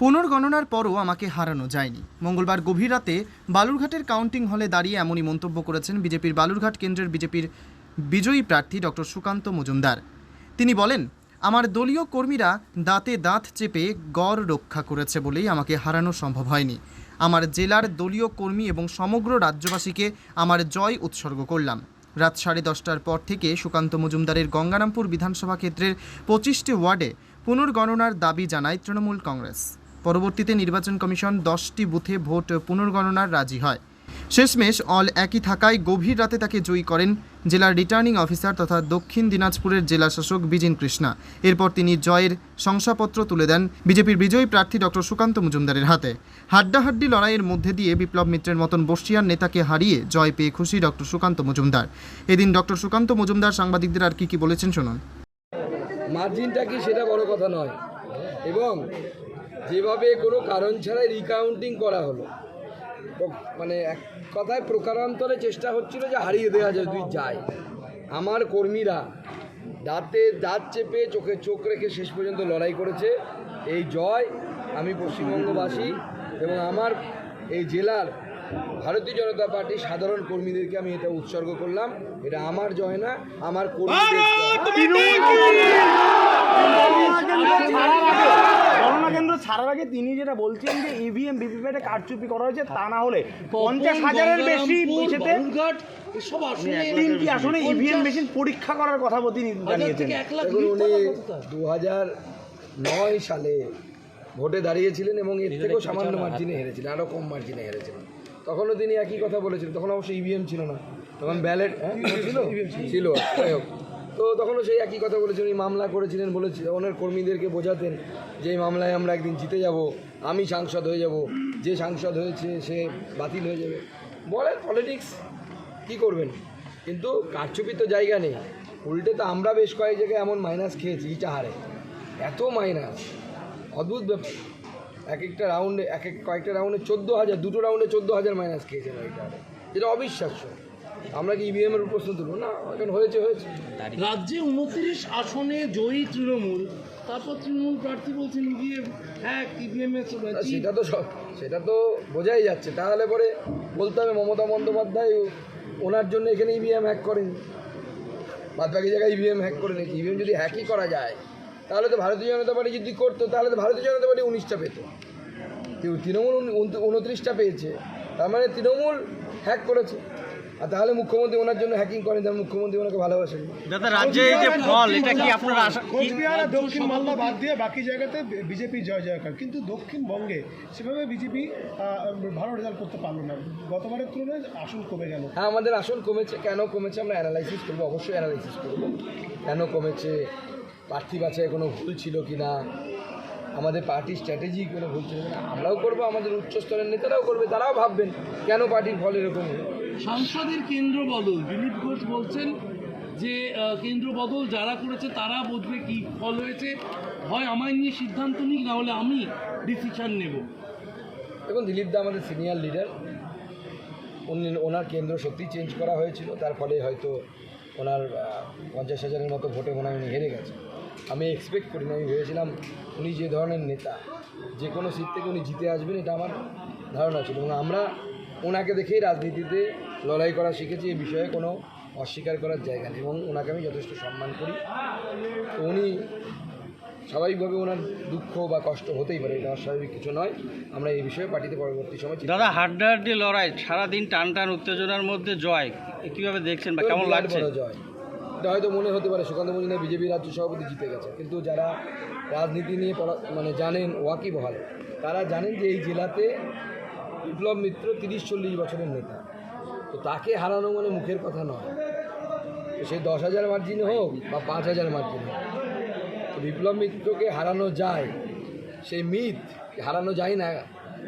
পুনর্গণনার পরও আমাকে হারানো যায়নি। মঙ্গলবার গভীর রাতে বালুরঘাটের কাউন্টিং হলে দাঁড়িয়ে এমনই মন্তব্য করেছেন বিজেপির বালুরঘাট কেন্দ্রের বিজেপির বিজয়ী প্রার্থী ডক্টর সুকান্ত মজুমদার। তিনি বলেন, আমার দলীয় কর্মীরা দাঁতে দাঁত চেপে গড় রক্ষা করেছে বলেই আমাকে হারানো সম্ভব হয়নি। আমার জেলার দলীয় কর্মী এবং সমগ্র রাজ্যবাসীকে আমার জয় উৎসর্গ করলাম। রাত সাড়ে দশটার পর থেকে সুকান্ত মজুমদারের গঙ্গারামপুর বিধানসভা ক্ষেত্রের পঁচিশটি ওয়ার্ডে পুনর্গণনার দাবি জানায় তৃণমূল কংগ্রেস। পরবর্তীতে নির্বাচন কমিশন দশটি বুথে ভোট পুনর্গণনার রাজি হয়। শেষমেশ অল একই থাকায় গভীর রাতে তাকে জয়ী করেন জেলার রিটার্নিং অফিসার তথা দক্ষিণ দিনাজপুরের জেলা শাসক বিজিন কৃষ্ণা। এরপর তিনি জয়ের শংসাপত্র তুলে দেন বিজেপির বিজয়ী প্রার্থী ডক্টর সুকান্ত মজুমদারের হাতে। হাড্ডাহাড্ডি লড়াইয়ের মধ্যে দিয়ে বিপ্লব মিত্রের মতন বর্ষিয়ার নেতাকে হারিয়ে জয় পেয়ে খুশি ডক্টর সুকান্ত মজুমদার। এদিন ডক্টর সুকান্ত মজুমদার সাংবাদিকদের আর কি কি বলেছেন শুনুন। মার্জিনটা কি সেটা বড় কথা নয়। এবং যেভাবে কোনো কারণ ছাড়াই রিকাউন্টিং করা হলো। মানে এক কথায় প্রকারান্তরে চেষ্টা হচ্ছিল যে হারিয়ে দেওয়া যায়, তুই যায়। আমার কর্মীরা দাঁতে দাঁত চেপে চোখে চোখ রেখে শেষ পর্যন্ত লড়াই করেছে। এই জয় আমি পশ্চিমবঙ্গবাসী এবং আমার এই জেলার ভারতীয় জনতা পার্টির সাধারণ কর্মীদেরকে আমি এটা উৎসর্গ করলাম। এটা আমার জয় না, আমার কর্মীদের। গণনা কেন্দ্র ছাড়ার আগে তিনি যেটা বলছেন যে E ইভিএম ভিভিপ্যাটে কারচুপি করা হয়েছে তা না হলে পঞ্চাশ হাজারের বেশি আসলে তিনটি আসনে ইভিএম মেশিন পরীক্ষা করার কথা তিনি জানিয়েছেন। উনি দু হাজার নয় সালে ভোটে দাঁড়িয়েছিলেন এবং এর থেকেও সামান্য মার্জিনে হেরেছিলেন আরও কম মার্জিনে হেরেছিলেন। তখনও তিনি একই কথা বলেছিলেন তখন অবশ্য ইভিএম ছিল না। তখন ব্যালেট ছিল। ছিল যাই হোক। তো তখনও সেই একই কথা বলেছেন, উনি মামলা করেছিলেন বলেছিল ওনার কর্মীদেরকে বোঝাতেন যে এই মামলায় আমরা একদিন জিতে যাব, আমি সাংসদ হয়ে যাব, যে সাংসদ হয়েছে সে বাতিল হয়ে যাবে। বলেন পলিটিক্স কী করবেন? কিন্তু কারচুপি তো জায়গা নেই। উল্টে তো আমরা বেশ কয়েক জায়গায় এমন মাইনাস খেয়েছি ইটাহারে এত মাইনাস অদ্ভুত ব্যাপার। এক একটা রাউন্ডে এক এক কয়েকটা রাউন্ডে চোদ্দ হাজার, দুটো রাউন্ডে চোদ্দ হাজার মাইনাস খেয়েছে ইটাহারে যেটা অবিশ্বাস্য। আমরা কি ইভিএম এর প্রশ্ন তুলবো না এখন হয়েছে হয়েছে। রাজ্যে উনত্রিশ আসনে জয়ী তৃণমূল। তারপর তৃণমূল প্রার্থী বলছেন গিয়ে হ্যাঁ ইভিএম সেটা তো সব- সেটা তো বোঝাই যাচ্ছে। তাহলে পরে বলতে হবে মমতা বন্দ্যোপাধ্যায় ওনার জন্য এখানে ইভিএম হ্যাক করেন। বাদ বাকি জায়গায় ইভিএম হ্যাক করে নিয়েছে। ইভিএম যদি হ্যাকই করা যায় তাহলে তো ভারতীয় জনতা পার্টি যদি করতো তাহলে তো ভারতীয় জনতা পার্টি উনিশটা পেত। কিন্তু তৃণমূল উন- উন- উনত্রিশটা পেয়েছে। তার মানে তৃণমূল হ্যাক করেছে। আর তাহলে মুখ্যমন্ত্রী ওনার জন্য হ্যাকিং করেন তাহলে মুখ্যমন্ত্রী ওনাকে ভালোবাসেন। যাতে রাজ্যে এই যে ফল এটা কি আপনারা আশা কোচবিহার আর দক্ষিণ মালদা বাদ দিয়ে বাকি জায়গাতে বিজেপি জয় জয়কার। কিন্তু দক্ষিণবঙ্গে সেভাবে বিজেপি ভালো রেজাল্ট করতে পারল না। গতবারের তুলনায় আসন কমে গেল। হ্যাঁ আমাদের আসন কমেছে। কেন কমেছে? আমরা অ্যানালাইসিস করব অবশ্যই অ্যানালাইসিস করব। কেন কমেছে? প্রার্থী বাছাই কোনো ভুল ছিল কি না? আমাদের পার্টির স্ট্র্যাটেজি কোনো ভুল ছিল আমরাও করব আমাদের উচ্চস্তরের নেতারাও করবে তারাও ভাববেন কেন পার্টির ফল এরকম হলো? সাংসদের কেন্দ্র বদল। দিলীপ ঘোষ বলছেন যে কেন্দ্র বদল যারা করেছে তারা বুঝবে কি ফল হয়েছে। হয় আমায় নিয়ে সিদ্ধান্ত নিক, না হলে আমি ডিসিশন নেব। দেখুন, দিলীপ দা আমাদের সিনিয়র লিডার উনি, ওনার কেন্দ্র সত্যি চেঞ্জ করা হয়েছিল। তার ফলে হয়তো ওনার পঞ্চাশ হাজারের মতো ভোটে মনে হয় উনি হেরে গেছে আমি এক্সপেক্ট করিনি আমি ভেবেছিলাম উনি যে ধরনের নেতা, যে কোনো সিট থেকে উনি জিতে আসবেন, এটা আমার ধারণা ছিল। এবং আমরা ওনাকে দেখেই রাজনীতিতে লড়াই করা শিখেছি এই বিষয়ে কোনো অস্বীকার করার জায়গা নেই এবং ওনাকে আমি যথেষ্ট সম্মান করি। তো উনি স্বাভাবিকভাবে ওনার দুঃখ বা কষ্ট হতেই পারে এটা অস্বাভাবিক কিছু নয়। আমরা এই বিষয়ে পার্টিতে পরবর্তী সময় দাদা হাড্ডাহাড্ডি লড়াই সারাদিন টান টান উত্তেজনার মধ্যে জয় কীভাবে দেখছেন বা কেমন লাগছে? জয়। এটা হয়তো মনে হতে পারে সুকান্ত মজুমদার বিজেপি রাজ্য সভাপতি জিতে গেছে কিন্তু যারা রাজনীতি নিয়ে পড়া মানে জানেন ওয়াকি বহাল তারা জানেন যে এই জেলাতে বিপ্লব মিত্র তিরিশ চল্লিশ বছরের নেতা। তো তাকে হারানো মানে মুখের কথা নয়। তো সে দশ হাজার মার্জিন হোক বা পাঁচ হাজার মার্জিন হোক তো বিপ্লব মিত্রকে হারানো যায় সেই মিথ হারানো যায় না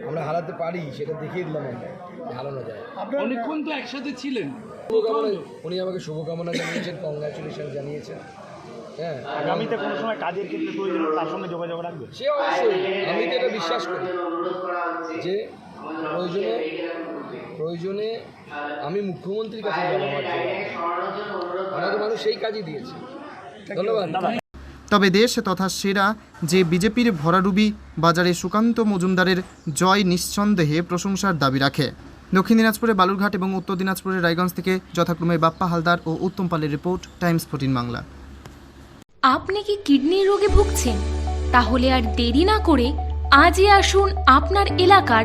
আমরা হারাতে পারি সেটা দেখিয়ে দিলাম আমরা হারানো যায়। অনেকক্ষণ তো একসাথে ছিলেন। শুভকামনা উনি আমাকে শুভকামনা জানিয়েছেন কংগ্রাচুলেশন জানিয়েছেন। হ্যাঁ। আগামীতে কোনো সময় কাজের ক্ষেত্রে প্রয়োজন তার সঙ্গে যোগাযোগ রাখবে সে অবশ্যই আমি তো এটা বিশ্বাস করি যে প্রয়োজনে প্রয়োজনে আমি মুখ্যমন্ত্রীর কাছে। আমাকে মানুষ সেই কাজই দিয়েছে। ধন্যবাদ। তবে দেশ তথা সেরা যে বিজেপির ভরাডুবি বাজারে সুকান্ত মজুমদারের জয় নিঃসন্দেহে প্রশংসার দাবি রাখে। দক্ষিণ দিনাজপুরে বালুরঘাট এবং উত্তর দিনাজপুরের রায়গঞ্জ থেকে যথাক্রমে বাপ্পা হালদার ও উত্তম পালের রিপোর্ট টাইমস ফোর্টিন বাংলা। আপনি কি কিডনির রোগে ভুগছেন? তাহলে আর দেরি না করে আজই আসুন আপনার এলাকার